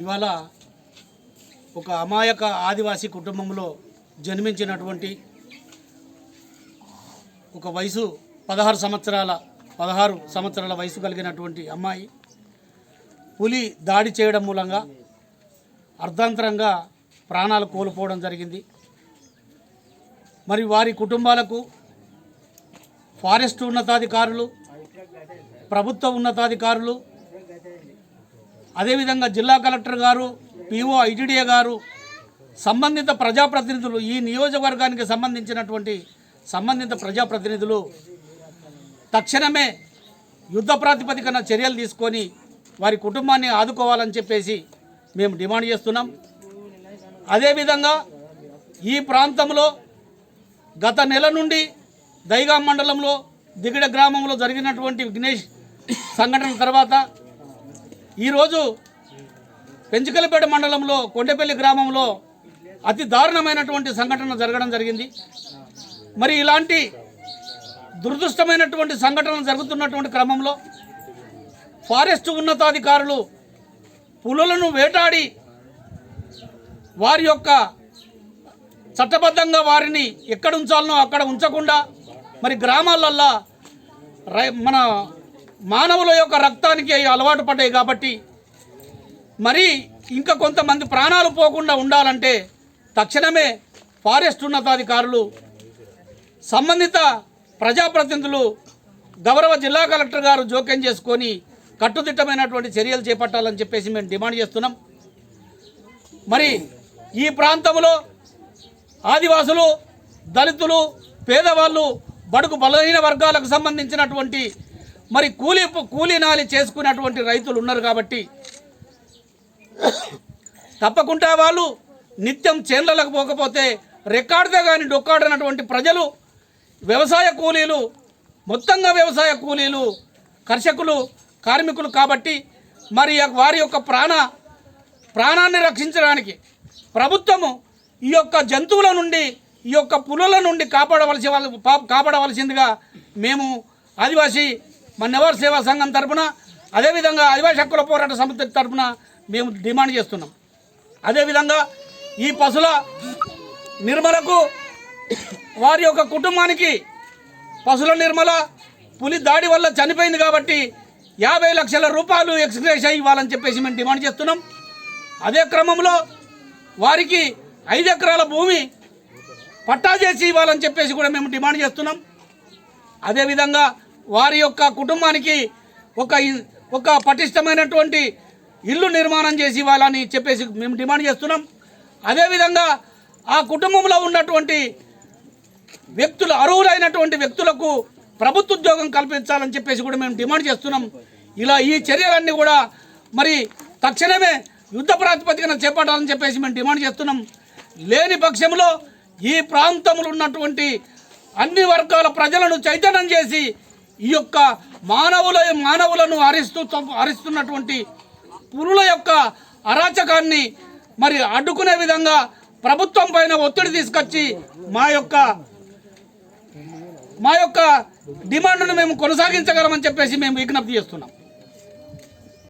ఇవాళ ఒక అమాయక ఆదివాసీ కుటుంబంలో జన్మించినటువంటి ఒక వయసు పదహారు సంవత్సరాల పదహారు సంవత్సరాల వయసు కలిగినటువంటి అమ్మాయి పులి దాడి చేయడం మూలంగా అర్ధాంతరంగా ప్రాణాలు కోల్పోవడం జరిగింది. మరి వారి కుటుంబాలకు ఫారెస్ట్ ఉన్నతాధికారులు ప్రభుత్వ ఉన్నతాధికారులు అదేవిధంగా జిల్లా కలెక్టర్ గారు పిఓ ఐటీడీఏ గారు సంబంధిత ప్రజాప్రతినిధులు ఈ నియోజకవర్గానికి సంబంధించినటువంటి సంబంధిత ప్రజాప్రతినిధులు తక్షణమే యుద్ధ ప్రాతిపదికన చర్యలు తీసుకొని వారి కుటుంబాన్ని ఆదుకోవాలని చెప్పేసి మేము డిమాండ్ చేస్తున్నాం. అదేవిధంగా ఈ ప్రాంతంలో గత నెల నుండి దైగా మండలంలో దిగిడ గ్రామంలో జరిగినటువంటి విఘ్నేష్ సంఘటన తర్వాత ఈరోజు పెంచుకలపేట మండలంలో కొండపల్లి గ్రామంలో అతి దారుణమైనటువంటి సంఘటన జరగడం జరిగింది. మరి ఇలాంటి దురదృష్టమైనటువంటి సంఘటనలు జరుగుతున్నటువంటి క్రమంలో ఫారెస్ట్ ఉన్నతాధికారులు పులులను వేటాడి వారి యొక్క చట్టబద్ధంగా వారిని ఎక్కడ ఉంచాలనో అక్కడ ఉంచకుండా మరి గ్రామాలల్లా రై మన మానవుల యొక్క రక్తానికి అవి అలవాటు పడ్డాయి కాబట్టి మరి ఇంకా కొంతమంది ప్రాణాలు పోకుండా ఉండాలంటే తక్షణమే ఫారెస్ట్ ఉన్నతాధికారులు సంబంధిత ప్రజాప్రతినిధులు గౌరవ జిల్లా కలెక్టర్ గారు జోక్యం చేసుకొని కట్టుదిట్టమైనటువంటి చర్యలు చేపట్టాలని చెప్పేసి మేము డిమాండ్ చేస్తున్నాం. మరి ఈ ప్రాంతంలో ఆదివాసులు దళితులు పేదవాళ్ళు బడుగు బలహీన వర్గాలకు సంబంధించినటువంటి మరి కూలీ కూలీనాలి చేసుకునేటువంటి రైతులు ఉన్నారు కాబట్టి తప్పకుండా వాళ్ళు నిత్యం చేన్లలకు పోకపోతే రెక్కాడితే కానీ డొక్కాడనటువంటి ప్రజలు వ్యవసాయ కూలీలు మొత్తంగా వ్యవసాయ కూలీలు కర్షకులు కార్మికులు కాబట్టి మరి వారి యొక్క ప్రాణ ప్రాణాన్ని రక్షించడానికి ప్రభుత్వము ఈ యొక్క జంతువుల నుండి ఈ యొక్క పులుల నుండి కాపాడవలసి కాపాడవలసిందిగా మేము ఆదివాసీ మన్నెవర్ సేవా సంఘం తరపున అదేవిధంగా ఆదివాసీ హక్కుల పోరాట సమితి తరపున మేము డిమాండ్ చేస్తున్నాం. అదేవిధంగా ఈ పశుల నిర్మలకు వారి యొక్క కుటుంబానికి పశుల నిర్మల పులి దాడి వల్ల చనిపోయింది కాబట్టి యాభై లక్షల రూపాయలు ఎక్స్గ్రేష్ ఇవ్వాలని చెప్పేసి మేము డిమాండ్ చేస్తున్నాం. అదే క్రమంలో వారికి ఐదు ఎకరాల భూమి పట్టా చేసి ఇవ్వాలని చెప్పేసి కూడా మేము డిమాండ్ చేస్తున్నాం. అదేవిధంగా వారి యొక్క కుటుంబానికి ఒక ఒక పటిష్టమైనటువంటి ఇల్లు నిర్మాణం చేసి ఇవ్వాలని చెప్పేసి మేము డిమాండ్ చేస్తున్నాం. అదేవిధంగా ఆ కుటుంబంలో ఉన్నటువంటి వ్యక్తులు అర్హులైనటువంటి వ్యక్తులకు ప్రభుత్వ ఉద్యోగం కల్పించాలని చెప్పేసి కూడా మేము డిమాండ్ చేస్తున్నాం. ఇలా ఈ చర్యలన్నీ కూడా మరి తక్షణమే యుద్ధ ప్రాతిపదికన చేపట్టాలని చెప్పేసి మేము డిమాండ్ చేస్తున్నాం. లేని పక్షంలో ఈ ప్రాంతంలో ఉన్నటువంటి అన్ని వర్గాల ప్రజలను చైతన్యం చేసి ఈ యొక్క మానవుల మానవులను హరిస్తూ హరిస్తున్నటువంటి పురుల యొక్క అరాచకాన్ని మరి అడ్డుకునే విధంగా ప్రభుత్వం పైన ఒత్తిడి తీసుకొచ్చి మా యొక్క మా యొక్క డిమాండ్ను మేము కొనసాగించగలమని చెప్పేసి మేము విజ్ఞప్తి చేస్తున్నాం.